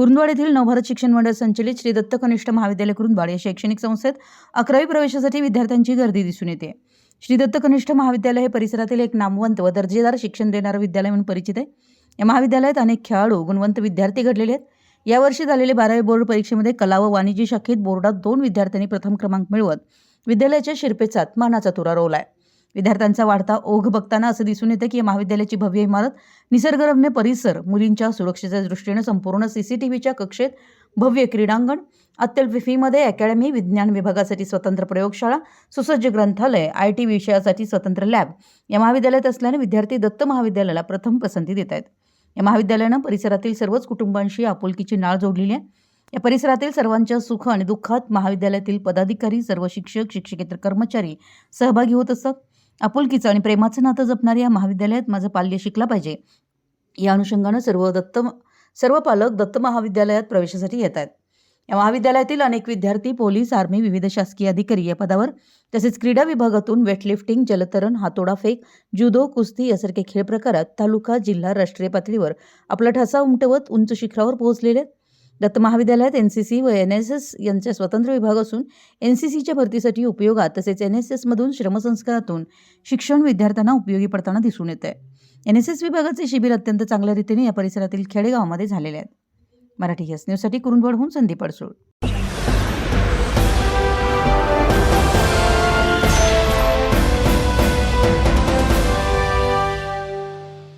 कुरुंदवाड येथील नवभारत शिक्षण मंडळ संचलित श्री दत्त कनिष्ठ महाविद्यालय कुरुंदवाड या शैक्षणिक संस्थेत अकरावी प्रवेशासाठी विद्यार्थ्यांची गर्दी दिसून येते. श्री दत्त कनिष्ठ महाविद्यालय हे परिसरातील एक नामवंत व दर्जेदार शिक्षण देणारं विद्यालय म्हणून परिचित आहे. या महाविद्यालयात अनेक खेळाडू गुणवंत विद्यार्थी घडलेले आहेत. यावर्षी झालेल्या बारावी बोर्ड परीक्षेमध्ये कला व वाणिज्य शाखेत बोर्डात दोन विद्यार्थ्यांनी प्रथम क्रमांक मिळवत विद्यालयाच्या शिरपेचात मानाचा तुरा आहे विद्यार्थ्यांचा वाढता ओघ बघताना असं दिसून येतं की या महाविद्यालयाची भव्य इमारत निसर्गरम्य परिसर मुलींच्या सुरक्षेच्या दृष्टीनं संपूर्ण सीसीटीव्हीच्या कक्षेत भव्य क्रीडांगण अत्यल्प फीमध्ये अकॅडमी विज्ञान विभागासाठी स्वतंत्र प्रयोगशाळा सुसज्ज ग्रंथालय आय टी विषयासाठी स्वतंत्र लॅब या महाविद्यालयात असल्याने विद्यार्थी दत्त महाविद्यालयाला प्रथम पसंती देत आहेत. या महाविद्यालयानं परिसरातील सर्वच कुटुंबांशी आपुलकीची नाळ जोडलेली आहे. या परिसरातील सर्वांच्या सुख आणि दुःखात महाविद्यालयातील पदाधिकारी सर्व शिक्षक शिक्षकेतर कर्मचारी सहभागी होत असतात आपुलकीचं आणि प्रेमाचं नातं जपणाऱ्या या महाविद्यालयात माझं पाल्य शिकला पाहिजे. या अनुषंगानं सर्व दत्त सर्व पालक दत्त महाविद्यालयात प्रवेशासाठी येत आहेत या महाविद्यालयातील अनेक विद्यार्थी पोलीस आर्मी विविध शासकीय अधिकारी या पदावर तसेच क्रीडा विभागातून वेटलिफ्टिंग जलतरण हातोडा फेक जुदो कुस्ती यासारखे खेळ प्रकारात तालुका जिल्हा राष्ट्रीय पातळीवर आपला ठसा उमटवत उंच शिखरावर पोहोचलेले आहेत. दत्त महाविद्यालयात एन सी सी व एन एस एस यांचे स्वतंत्र विभाग असून एन सी सीच्या भरतीसाठी उपयोगात तसेच एन एस एसमधून श्रमसंस्कारातून शिक्षण विद्यार्थ्यांना उपयोगी पडताना दिसून येत आहे एन एस एस विभागाचे शिबिर अत्यंत चांगल्या रीतीने या परिसरातील खेडेगावामध्ये झालेले आहेत. मराठी एस न्यूजसाठी कुरुंदवडहून संदीप अडसूळ.